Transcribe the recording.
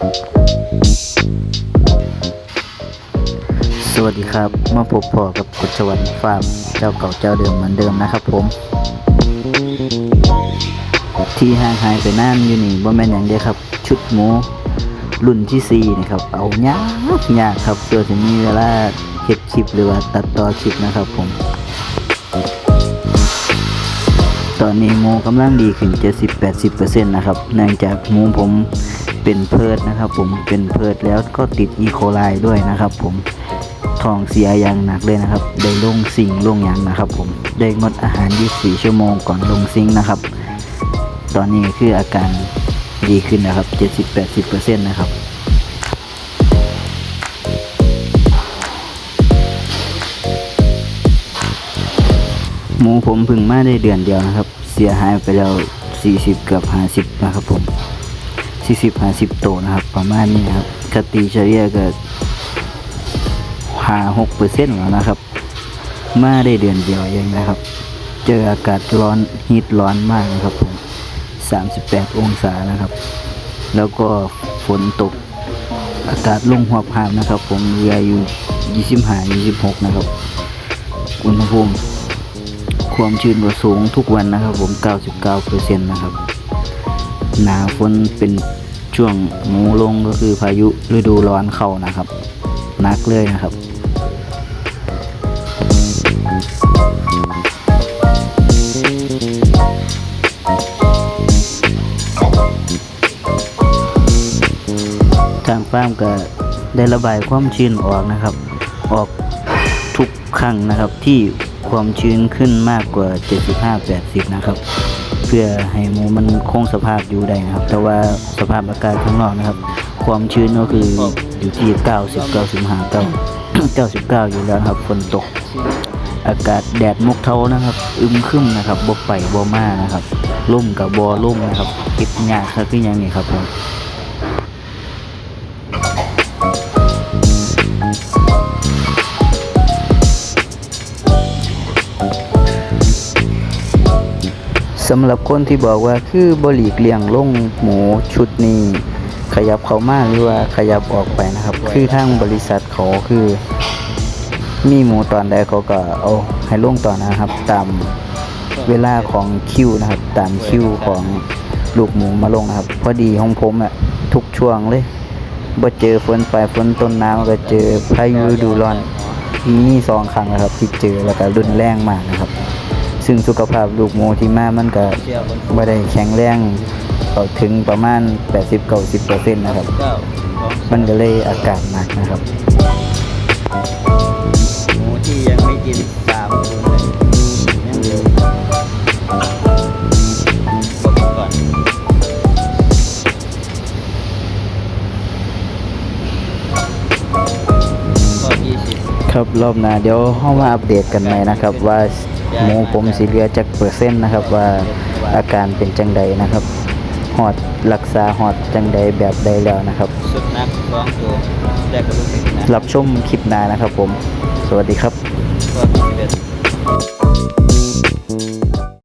สวัสดีครับ มาพบพอกับกุศวรรณฟาร์มเจ้าเก่าเจ้าเดิมเหมือนเดิมนะครับผม ที่ห่างหายไปนานอยู่นี่บ่แม่นอย่างเดียวครับ ชุดหมูรุ่นที่สี่นี่ครับ เอายากยากครับเพื่อจะมีเวลาเฮ็ดคลิปหรือว่าตัดต่อคลิปนะครับผม ตอนนี้หมูกำลังดีขึ้น 70-80%นะครับเนื่องจากหมูผม เป็นเพิร์ดนะครับผมเป็นเพิร์ดแล้วก็ติดอีโคไลด้วยนะครับผมท้องเสียอย่างหนักเลยนะครับ ได้ลงสิงลงอย่างนะครับผมได้งดอาหาร 24 ชั่วโมงก่อนลงซิงนะครับ ตอนนี้คืออาการดีขึ้นนะครับ 70-80%นะครับหมูผมพึ่งมาได้เดือนเดียวนะครับ เสียหายไปแล้ว 40 เกือบ50 นะครับผม 40 50โตวนะครับ ประมาณนี้ครับคติเฉลี่ยก็5 6เปอร์เซ็นต์แล้วนะครับ มาได้เดือนเดียวเองนะครับ เจออากาศร้อนฮีทร้อนมากนะครับผม38องศานะครับ แล้วก็ฝนตกอากาศลงหัวพามนะครับ ผมเรืออยู่25 26นะครับอุณหภูมิความชื้นก็สูงทุกวันนะครับ ผม 99%นะครับ หนาฝนเป็น ช่วงหมูลงก็คือพายุฤดูร้อนเข้านะครับนักเลยนะครับทางฟาร์มก็ได้ระบายความชื้นออกนะครับ ออกทุกครั้งนะครับที่ความชื้นขึ้นมากกว่า 75-80 นะครับ เพื่อให้หมูมันคงสภาพอยู่ได้นะครับ แต่ว่าสภาพอากาศข้างนอกนะครับ ความชื้นก็คืออยู่ที่ 90 95 9 99 อยู่แล้วครับฝนตก อากาศแดดมกเทานะครับ อึมครึมนะครับบกไปบอมานะครับล่มกับบอล่มนะครับคิดยากครับคือยังไงครับผม สำหรับคนที่บอกว่าคือบหลีกเลี่ยงลงหมูชุดนี้ ขยับเขามากหรือว่าขยับออกไปนะครับ คือทางบริษัทเขาคือ มีหมูตอนใดเขาก็เอาให้ลงตอนนะครับ ตามเวลาของคิวนะครับ ตามคิวของลูกหมูมาลงนะครับ พอดีของผมอะทุกช่วงเลยบ่เจอฝนปลายฝนต้นน้ำก็เจอพายุดูร้อนมีสองครั้งแล้วครับที่เจอแล้วก็รุนแรงมากนะครับ ซึ่งสุขภาพลูกหมูที่มามันก็บ่ได้แข็งแรงเอาถึงประมาณ 80-90%นะครับ มันก็เลยอากาศหนักนะครับหมูที่ยังไม่กินสามคนเลยยังเดียวบอกก่อนก็ยี่สิบครับรอบหน้าเดี๋ยวเข้ามาอัปเดตกันใหม่นะครับว่า หมูผมสีเหลือจากเปอร์เซ็นต์นะครับว่าอาการเป็นจังใดนะครับหอดรักษาหอดจังใดแบบใดแล้วนะครับสุดนักสองตัวแรกก็รู้สึกนะรับชมคลิปหน้านะครับผม สวัสดีครับก็ยี่สิบเอ็ด